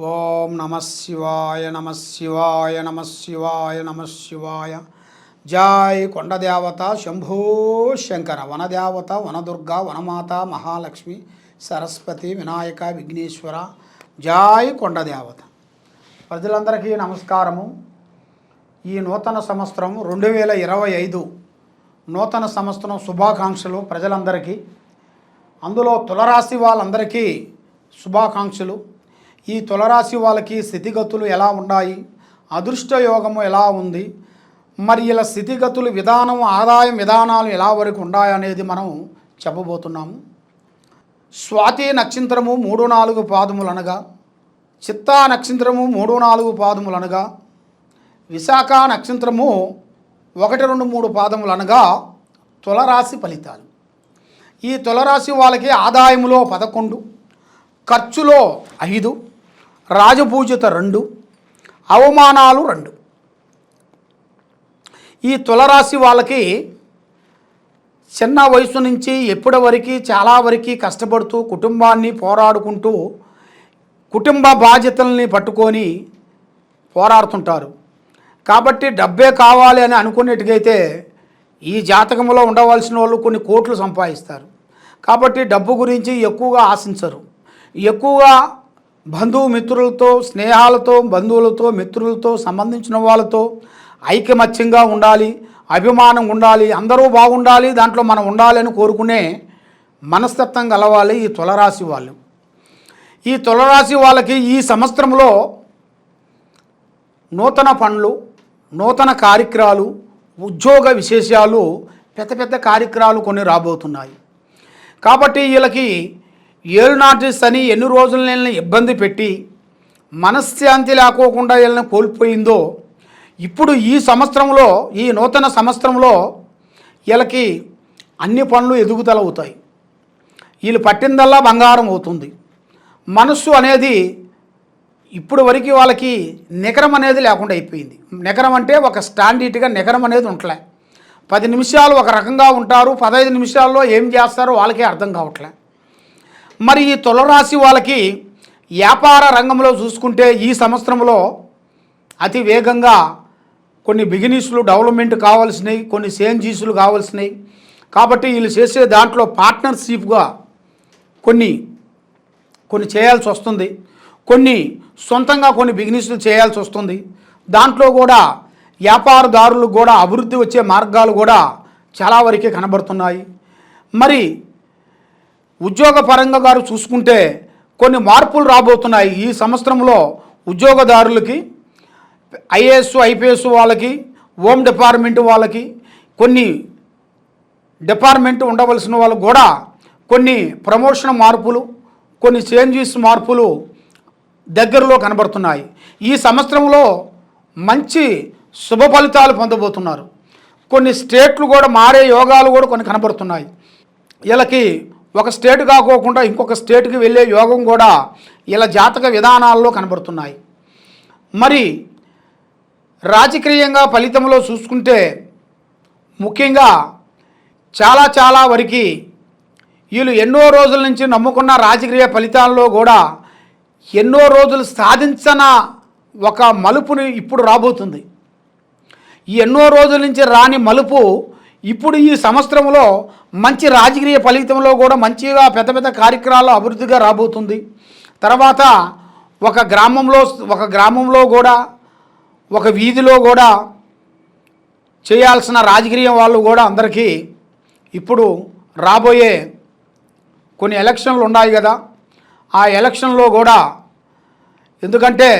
ఓం నమ శివాయ నమ శివాయ నమ శివాయ నమ శివాయ. జాయ్ కొండదేవత శంభో శంకర వనదేవత వనదుర్గ వనమాత మహాలక్ష్మి సరస్వతి వినాయక విఘ్నేశ్వర. జాయ్ కొండదేవత. ప్రజలందరికీ నమస్కారము. ఈ నూతన సంవత్సరం రెండు వేల ఇరవై ఐదు నూతన సంవత్సరం శుభాకాంక్షలు ప్రజలందరికీ. అందులో తులరాశి వాళ్ళందరికీ శుభాకాంక్షలు. ఈ తులరాశి వాళ్ళకి స్థితిగతులు ఎలా ఉన్నాయి? అదృష్ట యోగము ఎలా ఉంది? మరి ఇలా స్థితిగతులు విధానం ఆదాయం విధానాలు ఎలా వరకు ఉన్నాయనేది మనం చెప్పబోతున్నాము. స్వాతి నక్షత్రము మూడు నాలుగు పాదములు అనగా చిత్తా నక్షత్రము మూడు నాలుగు పాదములు అనగా విశాఖ నక్షత్రము ఒకటి రెండు మూడు పాదములు అనగా తులరాశి ఫలితాలు. ఈ తులరాశి వాళ్ళకి ఆదాయములో పదకొండు ఖర్చులో ఐదు రాజపూజిత రెండు అవమానాలు రెండు. ఈ తులరాశి వాళ్ళకి చిన్న వయసు నుంచి ఎప్పటి వరకు చాలా వరకు కష్టపడుతూ కుటుంబాన్ని పోరాడుకుంటూ కుటుంబ బాధ్యతల్ని పట్టుకొని పోరాడుతుంటారు. కాబట్టి డబ్బే కావాలి అని అనుకునేట్టుగైతే ఈ జాతకంలో ఉండవలసిన వాళ్ళు కొన్ని కోట్లు సంపాదిస్తారు. కాబట్టి డబ్బు గురించి ఎక్కువగా ఆశించరు. ఎక్కువగా బంధువు మిత్రులతో స్నేహాలతో బంధువులతో మిత్రులతో సంబంధించిన వాళ్ళతో ఐకమత్యంగా ఉండాలి అభిమానం ఉండాలి అందరూ బాగుండాలి దాంట్లో మనం ఉండాలని కోరుకునే మనస్తత్వం గలవాలి ఈ తులరాశి వాళ్ళు. ఈ తులరాశి వాళ్ళకి ఈ సంవత్సరంలో నూతన పనులు నూతన కార్యక్రమాలు ఉద్యోగ విశేషాలు పెద్ద పెద్ద కార్యక్రమాలు కొన్ని రాబోతున్నాయి. కాబట్టి వీళ్ళకి ఏలునాటి శని ఎన్ని రోజులు వీళ్ళని ఇబ్బంది పెట్టి మనశ్శాంతి లేకోకుండా వీళ్ళని కోల్పోయిందో ఇప్పుడు ఈ సంవత్సరంలో ఈ నూతన సంవత్సరంలో వీళ్ళకి అన్ని పనులు ఎదుగుదల అవుతాయి. వీళ్ళు పట్టిందల్లా బంగారం అవుతుంది. మనస్సు అనేది ఇప్పుడు వరకు వాళ్ళకి నికరం అనేది లేకుండా అయిపోయింది. నికరం అంటే ఒక స్టాండర్డ్గా నికరం అనేది ఉండలే పది నిమిషాలు ఒక రకంగా ఉంటారు పదహైదు నిమిషాల్లో ఏం చేస్తారో వాళ్ళకే అర్థం కావట్లే. మరి ఈ తులరాశి వాళ్ళకి వ్యాపార రంగంలో చూసుకుంటే ఈ సంవత్సరంలో అతి వేగంగా కొన్ని బిగినీస్లు డెవలప్మెంట్ కావాల్సినవి కొన్ని సేంజీసులు కావాల్సినవి కాబట్టి వీళ్ళు చేసే దాంట్లో పార్ట్నర్షిప్గా కొన్ని కొన్ని చేయాల్సి వస్తుంది. కొన్ని సొంతంగా కొన్ని బిజినెస్లు చేయాల్సి వస్తుంది. దాంట్లో కూడా వ్యాపారదారులకు కూడా అభివృద్ధి వచ్చే మార్గాలు కూడా చాలా వరకే కనబడుతున్నాయి. మరి ఉద్యోగ పరంగా గారు చూసుకుంటే కొన్ని మార్పులు రాబోతున్నాయి. ఈ సంవత్సరంలో ఉద్యోగదారులకి ఐఏఎస్ ఐపీఎస్ వాళ్ళకి హోమ్ డిపార్ట్మెంట్ వాళ్ళకి కొన్ని డిపార్ట్మెంట్ ఉండవలసిన వాళ్ళకు కూడా కొన్ని ప్రమోషన్ మార్పులు కొన్ని చేంజెస్ మార్పులు దగ్గరలో కనబడుతున్నాయి. ఈ సంవత్సరంలో మంచి శుభ ఫలితాలు పొందబోతున్నారు. కొన్ని స్టేట్లు కూడా మారే యోగాలు కూడా కొన్ని కనబడుతున్నాయి. వీళ్ళకి ఒక స్టేట్ కాకోకుండా ఇంకొక స్టేట్కి వెళ్ళే యోగం కూడా ఇలా జాతక విధానాల్లో కనబడుతున్నాయి. మరి రాజకీయంగా ఫలితంలో చూసుకుంటే ముఖ్యంగా చాలా చాలా వరకు వీళ్ళు ఎన్నో రోజుల నుంచి నమ్ముకున్న రాజకీయ ఫలితాల్లో కూడా ఎన్నో రోజులు సాధించిన ఒక మలుపుని ఇప్పుడు రాబోతుంది. ఈ ఎన్నో రోజుల నుంచి రాని మలుపు ఇప్పుడు ఈ సంవత్సరంలో మంచి రాజకీయ ఫలితంలో కూడా మంచిగా పెద్ద పెద్ద కార్యక్రమాలు అభివృద్ధిగా రాబోతుంది. తర్వాత ఒక గ్రామంలో ఒక గ్రామంలో కూడా ఒక వీధిలో కూడా చేయాల్సిన రాజకీయ వాళ్ళు కూడా అందరికీ ఇప్పుడు రాబోయే కొన్ని ఎలక్షన్లు ఉన్నాయి కదా. ఆ ఎలక్షన్లో కూడా ఎందుకంటే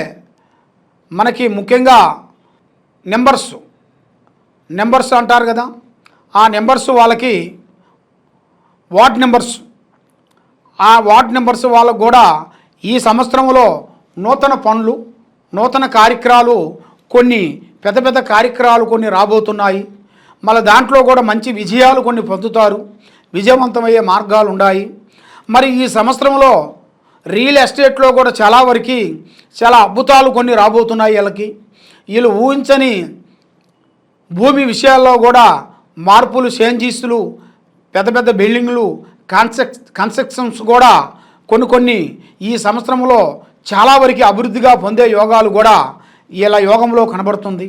మనకి ముఖ్యంగా నెంబర్స్ నెంబర్స్ అంటారు కదా. ఆ నెంబర్స్ వాళ్ళకి వార్డ్ నెంబర్స్. ఆ వార్డ్ నెంబర్స్ వాళ్ళకు కూడా ఈ సంవత్సరంలో నూతన పనులు నూతన కార్యక్రమాలు కొన్ని పెద్ద పెద్ద కార్యక్రమాలు కొన్ని రాబోతున్నాయి. మళ్ళీ దాంట్లో కూడా మంచి విజయాలు కొన్ని పొందుతారు. విజయవంతమయ్యే మార్గాలు ఉన్నాయి. మరి ఈ సంవత్సరంలో రియల్ ఎస్టేట్లో కూడా చాలా వరకు చాలా అద్భుతాలు కొన్ని రాబోతున్నాయి వీళ్ళకి. వీళ్ళు ఊహించని భూమి విషయాల్లో కూడా మార్పులు చేంజీసులు పెద్ద పెద్ద బిల్డింగ్లు కన్స్ట్రక్ కన్స్ట్రక్షన్స్ కూడా కొన్ని కొన్ని ఈ సంవత్సరంలో చాలా వరకు అభివృద్ధిగా పొందే యోగాలు కూడా ఇలా యోగంలో కనబడుతుంది.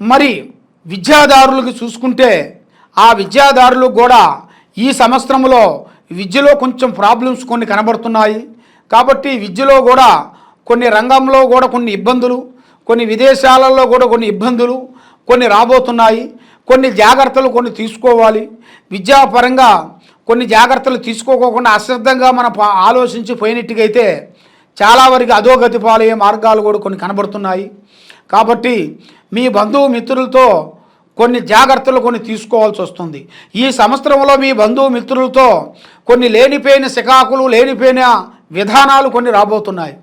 మరి విద్యాదారులకు చూసుకుంటే ఆ విద్యాదారులకు కూడా ఈ సంవత్సరంలో విద్యలో కొంచెం ప్రాబ్లమ్స్ కొన్ని కనబడుతున్నాయి. కాబట్టి విద్యలో కూడా కొన్ని రంగంలో కూడా కొన్ని ఇబ్బందులు కొన్ని విదేశాలలో కూడా కొన్ని ఇబ్బందులు కొన్ని రాబోతున్నాయి. కొన్ని జాగ్రత్తలు కొన్ని తీసుకోవాలి. విద్యాపరంగా కొన్ని జాగ్రత్తలు తీసుకోకుండా అశ్రద్ధంగా మనం ఆలోచించి పోయినట్టుగైతే చాలా వరకు అధోగతి పాలయ్యే మార్గాలు కూడా కొన్ని కనబడుతున్నాయి. కాబట్టి మీ బంధువు మిత్రులతో కొన్ని జాగ్రత్తలు కొన్ని తీసుకోవాల్సి వస్తుంది. ఈ సంవత్సరంలో మీ బంధువు మిత్రులతో కొన్ని లేనిపోయిన శికాకులు లేనిపోయిన విధానాలు కొన్ని రాబోతున్నాయి.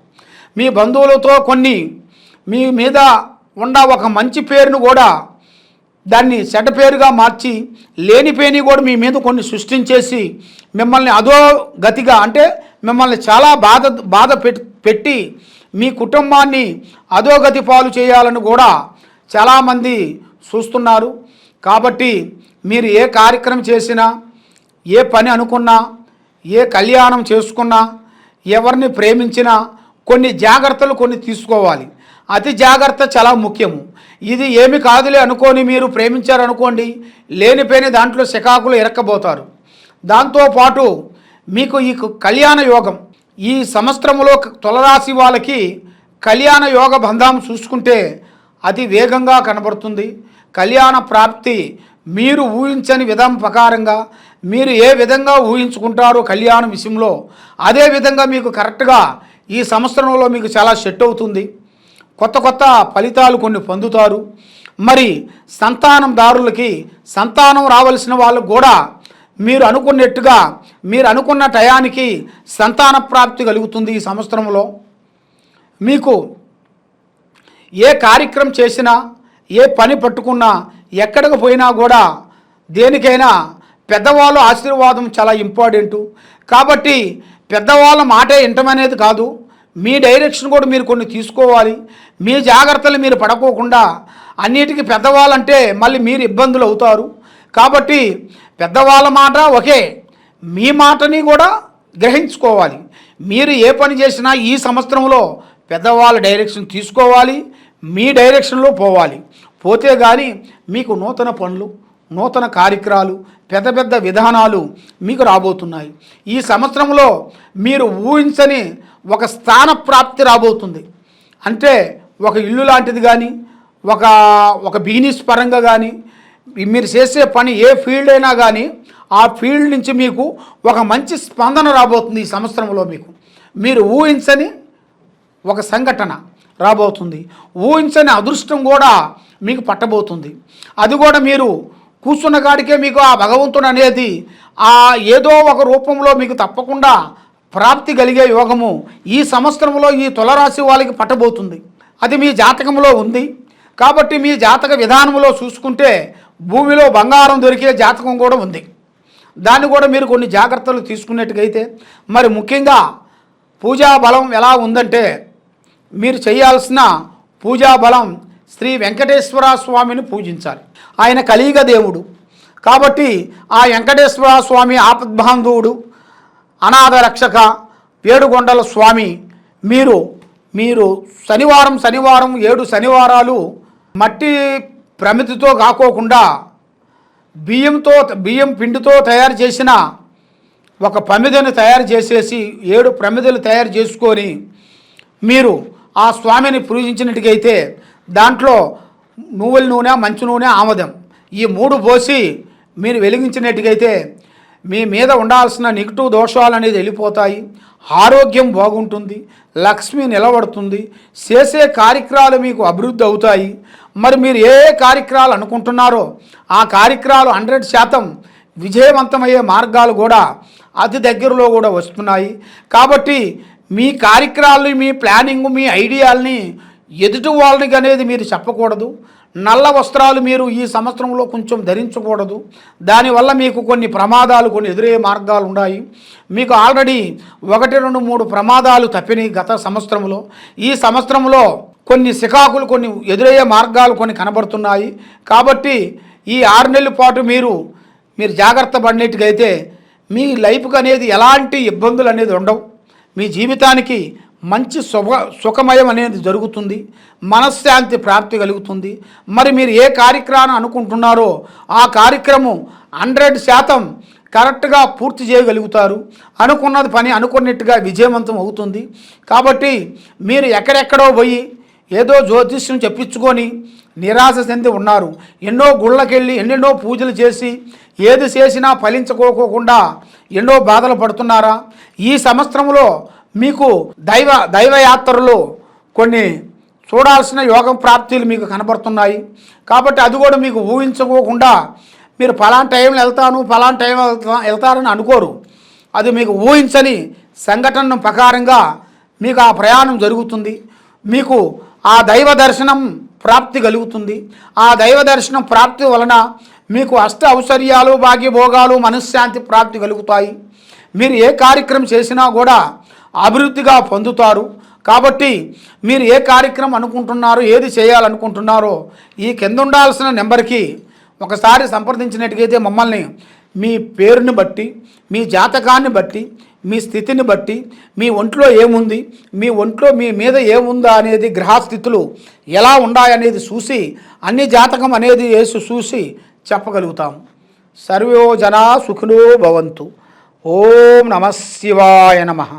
మీ బంధువులతో కొన్ని మీ మీద ఉన్న ఒక మంచి పేరును కూడా దాన్ని చెడ్డ పేరుగా మార్చి లేనిపోయినవి కూడా మీ మీద కొన్ని సృష్టించేసి మిమ్మల్ని అదో గతిగా అంటే మిమ్మల్ని చాలా బాధ బాధ పెట్టి మీ కుటుంబాన్ని అధోగతి పాలు చేయాలని కూడా చాలామంది చూస్తున్నారు. కాబట్టి మీరు ఏ కార్యక్రమం చేసినా ఏ పని అనుకున్నా ఏ కళ్యాణం చేసుకున్నా ఎవరిని ప్రేమించినా కొన్ని జాగ్రత్తలు కొన్ని తీసుకోవాలి. అతి జాగ్రత్త చాలా ముఖ్యము. ఇది ఏమి కాదులే అనుకొని మీరు ప్రేమించారనుకోండి లేనిపోయిన దాంట్లో శకాకులు ఇరక్కబోతారు దాంతోపాటు మీకు ఈ కళ్యాణ యోగం ఈ సంవత్సరంలో తులరాశి వాళ్ళకి కళ్యాణ యోగ బంధం చూసుకుంటే అతి వేగంగా కనబడుతుంది. కళ్యాణ ప్రాప్తి మీరు ఊహించని విధం ప్రకారంగా మీరు ఏ విధంగా ఊహించుకుంటారో కళ్యాణం విషయంలో అదే విధంగా మీకు కరెక్ట్గా ఈ సంవత్సరంలో మీకు చాలా సెట్ అవుతుంది. కొత్త కొత్త ఫలితాలు కొన్ని పొందుతారు. మరి సంతానందారులకి సంతానం రావలసిన వాళ్ళకు కూడా మీరు అనుకున్నట్టుగా మీరు అనుకున్న టయానికి సంతాన ప్రాప్తి కలుగుతుంది ఈ సంవత్సరంలో. మీకు ఏ కార్యక్రమం చేసినా ఏ పని పట్టుకున్నా ఎక్కడికి పోయినా కూడా దేనికైనా పెద్దవాళ్ళ ఆశీర్వాదం చాలా ఇంపార్టెంటు. కాబట్టి పెద్దవాళ్ళ మాటే ఇంటమనేది కాదు. మీ డైరెక్షన్ కూడా మీరు కొన్ని తీసుకోవాలి. మీ జాగ్రత్తలు మీరు పడకోకుండా అన్నిటికీ పెద్దవాళ్ళంటే మళ్ళీ మీరు ఇబ్బందులు అవుతారు. కాబట్టి పెద్దవాళ్ళ మాట ఒకే. మీ మాటని కూడా గ్రహించుకోవాలి. మీరు ఏ పని చేసినా ఈ సంవత్సరంలో పెద్దవాళ్ళ డైరెక్షన్ తీసుకోవాలి. మీ డైరెక్షన్లో పోవాలి. పోతే కానీ మీకు నూతన పనులు నూతన కార్యక్రమాలు పెద్ద పెద్ద విధానాలు మీకు రాబోతున్నాయి. ఈ సంవత్సరంలో మీరు ఊహించని ఒక స్థాన ప్రాప్తి రాబోతుంది. అంటే ఒక ఇల్లు లాంటిది కానీ ఒక ఒక బిజినెస్ పరంగా కానీ మీరు చేసే పని ఏ ఫీల్డ్ అయినా కానీ ఆ ఫీల్డ్ నుంచి మీకు ఒక మంచి స్పందన రాబోతుంది ఈ సంవత్సరంలో మీకు. మీరు ఊహించని ఒక సంఘటన రాబోతుంది. ఊహించని అదృష్టం కూడా మీకు పట్టబోతుంది. అది కూడా మీరు కూర్చున్న కాడికే మీకు ఆ భగవంతుడు అనేది ఆ ఏదో ఒక రూపంలో మీకు తప్పకుండా ప్రాప్తి కలిగే యోగము ఈ సంవత్సరంలో ఈ తులరాశి వాళ్ళకి పట్టబోతుంది. అది మీ జాతకంలో ఉంది. కాబట్టి మీ జాతక విధానంలో చూసుకుంటే భూమిలో బంగారం దొరికే జాతకం కూడా ఉంది. దాన్ని కూడా మీరు కొన్ని జాగ్రత్తలు తీసుకున్నట్టుగైతే మరి ముఖ్యంగా పూజా బలం ఎలా ఉందంటే మీరు చేయాల్సిన పూజా బలం శ్రీ వెంకటేశ్వర స్వామిని పూజించాలి. ఆయన కలియుగ దేవుడు. కాబట్టి ఆ వెంకటేశ్వర స్వామి ఆపద్బాంధవుడు అనాథ రక్షక ఏడుగొండల స్వామి మీరు మీరు శనివారం శనివారం ఏడు శనివారాలు మట్టి ప్రమితితో కాకోకుండా బియ్యంతో బియ్యం పిండితో తయారు చేసిన ఒక ప్రమిదను తయారు చేసేసి ఏడు ప్రమిదలు తయారు చేసుకొని మీరు ఆ స్వామిని పూజించినట్టుగైతే దాంట్లో నువ్వుల నూనె మంచు నూనె ఆమదం ఈ మూడు పోసి మీరు వెలిగించినట్టుకైతే మీ మీద ఉండాల్సిన నెగిటివ్ దోషాలు అనేది వెళ్ళిపోతాయి. ఆరోగ్యం బాగుంటుంది. లక్ష్మి నిలబడుతుంది. చేసే కార్యక్రమాలు మీకు అభివృద్ధి అవుతాయి. మరి మీరు ఏ ఏ కార్యక్రమాలు అనుకుంటున్నారో ఆ కార్యక్రమాలు హండ్రెడ్ శాతం విజయవంతమయ్యే మార్గాలు కూడా అతి దగ్గరలో కూడా వస్తున్నాయి. కాబట్టి మీ కార్యక్రమాలు మీ ప్లానింగ్ మీ ఐడియాల్ని ఎదుటి వాళ్ళకి అనేది మీరు చెప్పకూడదు. నల్ల వస్త్రాలు మీరు ఈ సంవత్సరంలో కొంచెం ధరించకూడదు. దానివల్ల మీకు కొన్ని ప్రమాదాలు కొన్ని ఎదురయ్యే మార్గాలు ఉన్నాయి. మీకు ఆల్రెడీ ఒకటి రెండు మూడు ప్రమాదాలు తప్పినాయి గత సంవత్సరంలో. ఈ సంవత్సరంలో కొన్ని శికాకులు కొన్ని ఎదురయ్యే మార్గాలు కొన్ని కనబడుతున్నాయి. కాబట్టి ఈ ఆరు నెలల పాటు మీరు మీరు జాగ్రత్త పడినట్టుగైతే మీ లైఫ్కి అనేది ఎలాంటి ఇబ్బందులు అనేది ఉండవు. మీ జీవితానికి మంచి సుఖ సుఖమయం అనేది జరుగుతుంది మనశ్శాంతి ప్రాప్తి కలుగుతుంది. మరి మీరు ఏ కార్యక్రమాన్ని అనుకుంటున్నారో ఆ కార్యక్రమం హండ్రెడ్ శాతం కరెక్ట్గా పూర్తి చేయగలుగుతారు. అనుకున్నది పని అనుకున్నట్టుగా విజయవంతం అవుతుంది. కాబట్టి మీరు ఎక్కడెక్కడో పోయి ఏదో జ్యోతిష్యం చెప్పించుకొని నిరాశ చెంది ఉన్నారు. ఎన్నో గుళ్ళకెళ్ళి ఎన్నెన్నో పూజలు చేసి ఏది చేసినా ఫలించుకోకుండా ఎన్నో బాధలు పడుతున్నారా? ఈ సంవత్సరంలో మీకు దైవ దైవయాత్రలు కొన్ని చూడాల్సిన యోగం ప్రాప్తిలు మీకు కనబడుతున్నాయి. కాబట్టి అది కూడా మీకు ఊహించుకోకుండా మీరు ఫలానా టైంలో వెళ్తాను ఫలానా టైం వెళ్తారని అనుకోరు. అది మీకు ఊహించని సంఘటన ప్రకారంగా మీకు ఆ ప్రయాణం జరుగుతుంది. మీకు ఆ దైవ దర్శనం ప్రాప్తి కలుగుతుంది. ఆ దైవ దర్శనం ప్రాప్తి వలన మీకు అష్ట ఔశ్వర్యాలు భాగ్యభోగాలు మనశ్శాంతి ప్రాప్తి కలుగుతాయి. మీరు ఏ కార్యక్రమం చేసినా కూడా అభివృద్ధిగా పొందుతారు. కాబట్టి మీరు ఏ కార్యక్రమం అనుకుంటున్నారో ఏది చేయాలనుకుంటున్నారో ఈ కింద ఉండాల్సిన నెంబర్కి ఒకసారి సంప్రదించినట్టుగైతే మమ్మల్ని మీ పేరుని బట్టి మీ జాతకాన్ని బట్టి మీ స్థితిని బట్టి మీ ఒంట్లో ఏముంది మీ ఒంట్లో మీ మీద ఏముందా అనేది గ్రహస్థితులు ఎలా ఉన్నాయనేది చూసి అన్ని జాతకం అనేది వేసి చూసి చెప్పగలుగుతాం. సర్వో జనా సుఖినో భవంతు. ఓం నమ శివాయ నమః.